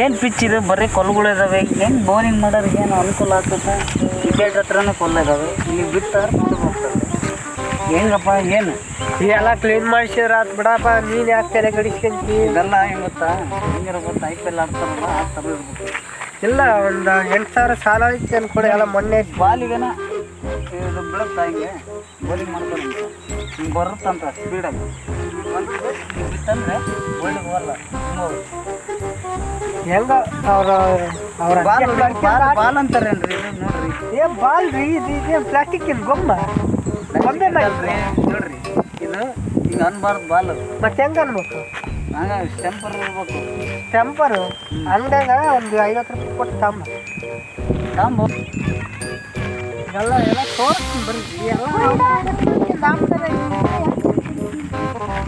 ಏನು ಪಿಚ್ ಇದೆ? ಬರೀ ಕೊಲ್ಗಳು ಇದಾವೆ. ಹೆಂಗೆ ಬೋರಿಂಗ್ ಮಾಡೋರಿಗೆ ಏನು ಅನುಕೂಲ ಆಗ್ತದೆ? ಟಿಕೆಟ್ ಹತ್ರನೇ ಕೊಲ್ಲ ಇದಾವೆ. ನೀವು ಬಿಟ್ಟಾರ ಮುಂದೆ ಹೋಗ್ತದೆ. ಹೆಂಗಪ್ಪ ಏನು? ಎಲ್ಲ ಕ್ಲೀನ್ ಮಾಡಿಸಿದ್ರೆ ಆತ್ ಬಿಡಪ್ಪ. ನೀನು ಯಾಕೆ ತಲೆ ಗಡಿಸ್ಕೊಂತಿ ಇದೆಲ್ಲ ಹೆಂಗೆ ಗೊತ್ತಾ? ಹೆಂಗಿರೋ ಗೊತ್ತಾ ಐ ಪಿ ಎಲ್ ಆಡ್ತಾರಲ್ಲ ಆ ಥರ ಇಲ್ಲ ಒಂದು ಎಂಟು ಸಾವಿರ ಸಾಲ ಐತಿ ಅನ್ಕೊಡಿ ಎಲ್ಲ ಮೊನ್ನೆ ಬಾಲಿಗೆನ? ಇದು ಬೀಳುತ್ತಾ ಹಿಂಗೆ? ಬೋಲಿಂಗ್ ಮಾಡ್ತಾರೆ ಹಿಂಗೆ ಬರುತ್ತಂತ ಸ್ಪೀಡಾಗಿ ಬಿತ್ತಂದ್ರೆ ಒಳ್ಳೆ ಬರಲ್ಲ ಹೆಂಗ ಅವ್ರ ಅವ್ರ ಬಾಲ್ ಅಂತಾರೇನ್ರಿ ಇದು ನೋಡ್ರಿ. ಏ ಬಾಲ್ ರೀ ಇದು ಇದೇ ಪ್ಲಾಸ್ಟಿಕ್ ಏನು ಗೊಮ್ಮ ಗೊಂಬೆ ಅಲ್ರಿ ನೋಡ್ರಿ. ಇದು ಈಗ ಅನ್ಬಾರ್ದು ಬಾಲ್ ಮತ್ತೆ ಹೆಂಗ ಅನ್ಬೇಕು? ಹಂಗ ಟೆಂಪರ್ ಇರ್ಬೇಕು. ಟೆಂಪರು ಅಂಗಡಿಯಾಗ ಒಂದು ಐವತ್ತು ರೂಪಾಯಿ ಕೊಟ್ಟು ತಾಂಬ ತಾಂಬ ಎಲ್ಲ ಎಲ್ಲ ತೋರಿಸ್ತೀನಿ ಬರ್ರಿ ಎಲ್ಲ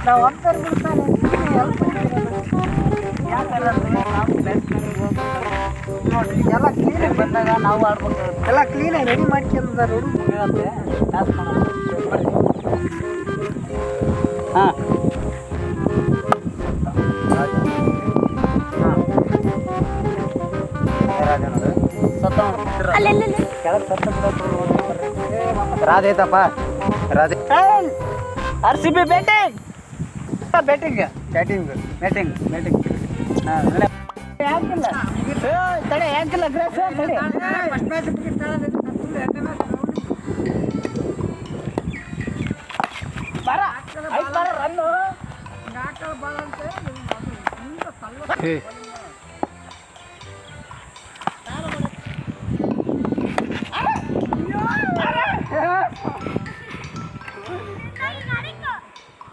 ನಾವು ಹೋಗ್ತಾರೆ ಬಿಡ್ತಾರೆ. ಬಂದಾಗ ನಾವು ಆಡ್ಬೇಕು ಎಲ್ಲ ಕ್ಲೀನಾಗಿ ರೆಡಿ ಮಾಡ್ಕೊಂಡ್ರೆ ಹುಡುಗ ಮುಗಿಯತ್ತೆ ಟಾಸ್ ಮಾಡೋಣ ಬರ್ರಿ ಹಾಂ ಕೆಳಗೆ ಸತ್ತ ರಾಧೇತಪ್ಪ Radhe R C B batting batting batting batting batting ಹಾಂ ಯಾಕಿಲ್ಲ ತಡೆ ಯಾಕಿಲ್ಲ ಗ್ರೇಸ್ ತಡೆ ಬರ ಐದು ಬರ ರನ್ನು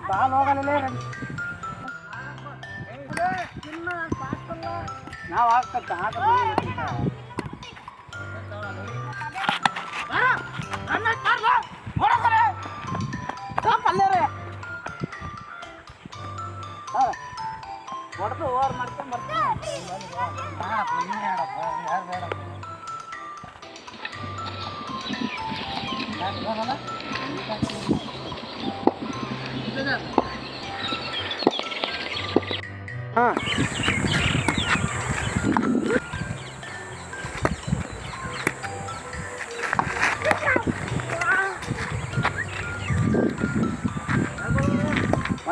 ಬಾಲ್ ಹೋಗಲ್ಲ ನಾವು ಹಾಕತ್ತ ಹೊಡೆದು ಓವರ್ ಮಾಡ್ಕೊಂಡ್ ಬರ್ತೀನಿ ಬೇಡಪ್ಪ ನೀನೇ ಆಡಪ್ಪ ಯಾರು ಬೇಡಪ್ಪ ಯಾರು ಬೇಡಲ್ಲ? ಹಾಂ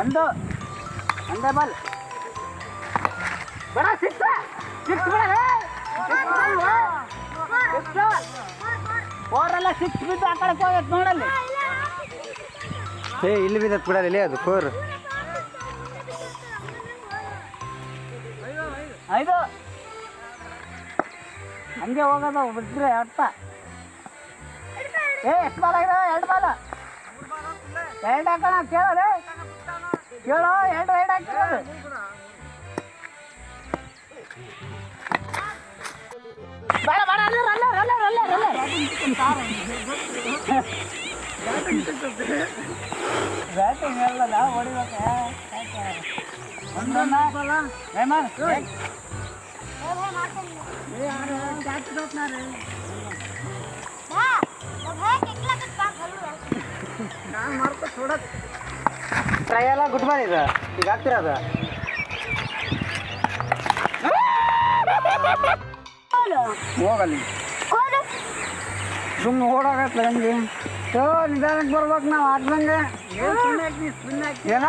ಒಂದು ಒಂದೇ ಬಾಲ್. ಬೇಡ ಸಿಕ್ಸ್ ಸಿಕ್ಸ್ ಸಿಕ್ಸ್ ಬಿದ್ದು ಆ ಕಡೆ ನೋಡಲ್ಲಿ. ಏ ಇಲ್ಲಿ ಬಿದ್ದತ್ ಬಿಡಲ್ಲ ಅದು ಫೋರ್ ಐದು. ಹಂಗೆ ಹೋಗೋದು ಬಿಟ್ರೆ ಅರ್ಥ. ಏ ಎಷ್ಟು ಬಾಲ ಎರಡು ಬಾಲ? ಎರಡು ಹಾಕೋಣ ಕೇಳೋದು ಕೇಳೋ ಎರಡು ಎರಡು ಹಾಕಿರೋದು ಬೇಡ ಬೇಡ ಅಲ್ಲ ಅಲ್ಲ ಅಲ್ಲ ಅಲ್ಲ ಅಲ್ಲ ಬ್ಯಾಟಿಂಗ್ ಎಲ್ಲ ನಾವು ಹೊಡಿಬೇಕು ಒಂದನ್ನ ರೇಮನ್ ಟ್ರೈ ಎಲ್ಲ ಗುಡ್ ಮಾರ್ನಿಂಗ್ ಇದು ಈಗ ಆಗ್ತಿರೋದು ಹೋಗಲ್ಲಿ. ಸುಮ್ಮನೆ ಓಡಾಗತ್ತ ಹಂಗೆ ಸೊ ನಿಧಾನಕ್ಕೆ ಬರ್ಬೇಕು ನಾವು ಆಡ್ದಂಗೆ. ಏನ?